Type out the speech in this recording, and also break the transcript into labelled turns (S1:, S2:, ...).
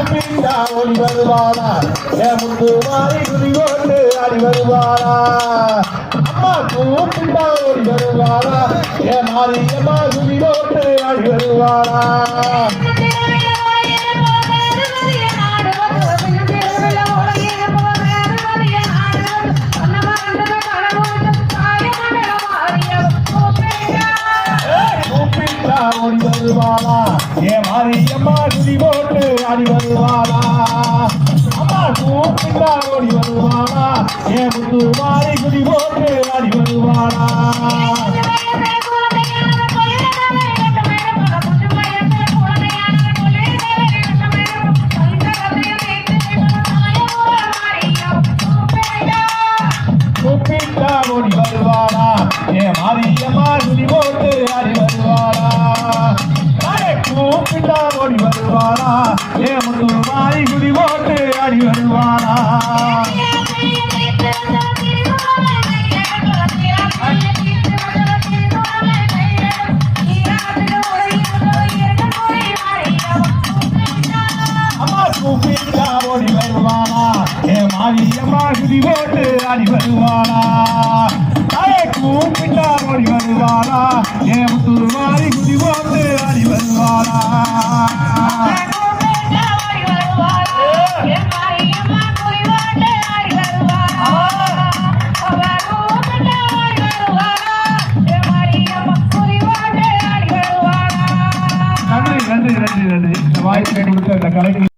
S1: கூப்பிட்டா ஓடி வருவாளா என் முத்து மாறி குதி கொண்டு அடி வருவாளா அம்மா கூப்பிட்டா ஓடி வருவாளா என் மாறி மாரியம்மா குதி கொண்டு அடி வருவாளா ஓடி வருவாளா ஏ மாரியம்மா குதி போட்டு ஆடி வருவாளா அம்மா கூப்பிட்டா ஓடி வருவாளா என் முத்து மாறி குதி போட்டு ஆடி வருவாளா கூப்பிட்டா ஓடி வருவாளா மாரியம்மா போட்டு ஆடி ஓடி வருவாளா? என் முத்து மாறி குதி போட்டு அடி வருவானா ராமும் பின்னா ஓடி வருவாரா ஏமுத்தூர் மாறி நன்றி நன்றி நன்றி. நன்றி வாய்ப்பு கொடுத்த இந்த கலைஞர்